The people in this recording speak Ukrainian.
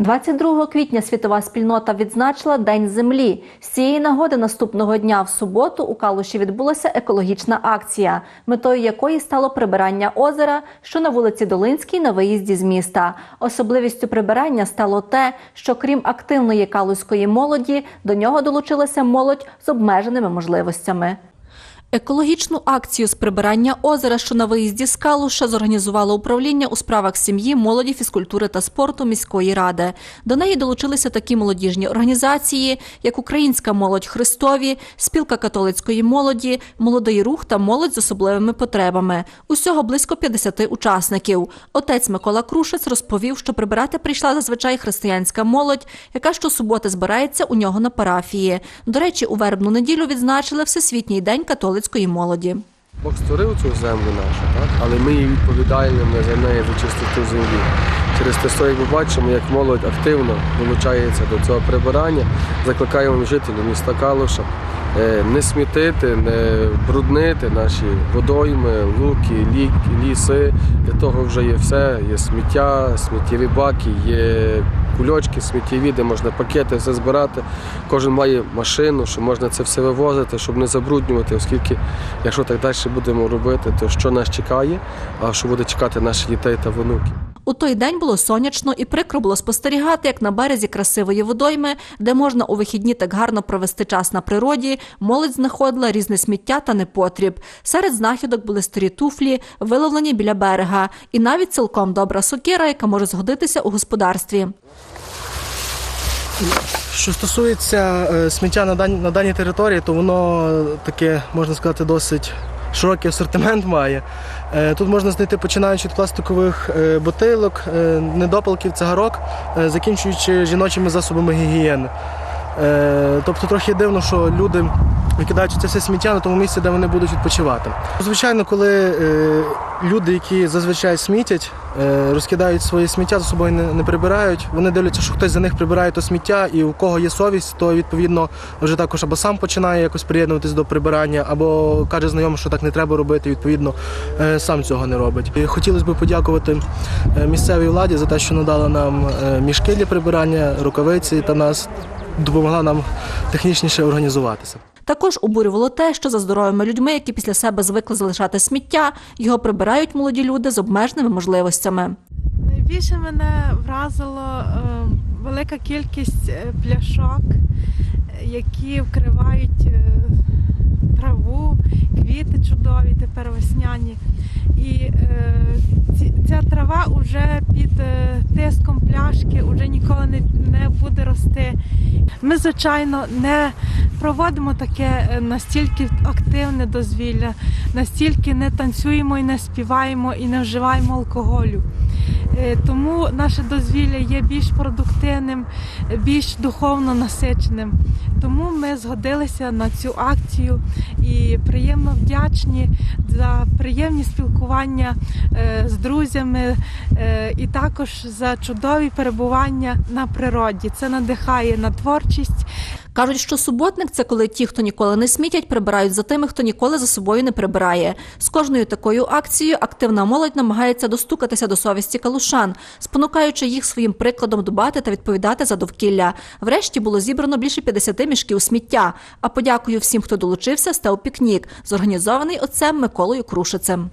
22 квітня світова спільнота відзначила День землі. З цієї нагоди наступного дня в суботу у Калуші відбулася екологічна акція, метою якої стало прибирання озера, що на вулиці Долинській на виїзді з міста. Особливістю прибирання стало те, що крім активної калузької молоді, до нього долучилася молодь з обмеженими можливостями. Екологічну акцію з прибирання озера, що на виїзді з Калуша, зорганізувало управління у справах сім'ї, молоді, фізкультури та спорту міської ради. До неї долучилися такі молодіжні організації, як Українська молодь Христові, спілка католицької молоді, молодий рух та молодь з особливими потребами. Усього близько 50 учасників. Отець Микола Крушець розповів, що прибирати прийшла зазвичай християнська молодь, яка щосуботи збирається у нього на парафії. До речі, у вербну неділю відзначили Всесвітній день католицької молоді. Бог створив цю землю нашу, так? але ми є відповідальними за неї, за чистоту землі. Через те, що, ми бачимо, як молодь активно долучається до цього прибирання, закликаємо жителів міста Калуша е, не смітити, не бруднити наші водойми, луки, лік- ліси. Для того вже є все. Є сміття, сміттєві баки, є кульочки, сміттєві, де можна пакети все збирати. Кожен має машину, що можна це все вивозити, щоб не забруднювати, оскільки, якщо так далі будемо робити, то що нас чекає, а що буде чекати наших дітей та внуків. У той день було сонячно і прикро було спостерігати, як на березі красивої водойми, де можна у вихідні так гарно провести час на природі, молодь знаходила різне сміття та непотріб. Серед знахідок були старі туфлі, виловлені біля берега, і навіть цілком добра сокира, яка може згодитися у господарстві. Що стосується е, сміття на даній, на даній території, то воно таке, можна сказати, досить широкий асортимент має. Е, Тут можна знайти починаючи від пластикових е, бутилок, е, недопалків, цигарок, закінчуючи жіночими засобами гігієни. Тобто трохи дивно, що люди викидають це все сміття на тому місці, де вони будуть відпочивати. Звичайно, коли люди, які зазвичай смітять, е, розкидають своє сміття за собою не, не прибирають, вони дивляться, що хтось за них прибирає то сміття, і у кого є совість, то відповідно вже також або сам починає якось приєднуватись до прибирання, або каже знайомим, що так не треба робити, відповідно е, сам цього не робить. І хотілося б подякувати е, місцевій владі за те, що надала нам мішки для прибирання, рукавиці та нас допомогла нам технічніше організуватися. Також обурювало те, що за здоровими людьми, які після себе звикли залишати сміття, його прибирають молоді люди з обмеженими можливостями. Найбільше мене вразило е, велика кількість е, пляшок, е, які вкривають траву, квіти чудові, тепер весняні. І ця трава вже під тиском пляшки вже ніколи не буде рости. Ми, звичайно, не проводимо таке е, настільки активне дозвілля, настільки не танцюємо і не співаємо і не вживаємо алкоголю. Е, Тому наше дозвілля є більш продуктивним, більш духовно насиченим. Тому ми згодилися на цю акцію і приємно вдячні за приємні спілкування е, з друзями і також за чудові перебування на природі. Це надихає на творчість. Кажуть, що суботник це коли ті, хто ніколи не смітять, прибирають за тими, хто ніколи за собою не прибирає. З кожною такою акцією активна молодь намагається достукатися до совісті калушан, спонукаючи їх своїм прикладом дбати та відповідати за довкілля. Врешті було зібрано більше 50 мішків сміття. А подякую всім, хто долучився, став пікнік, зорганізований отцем Миколою Крушицем.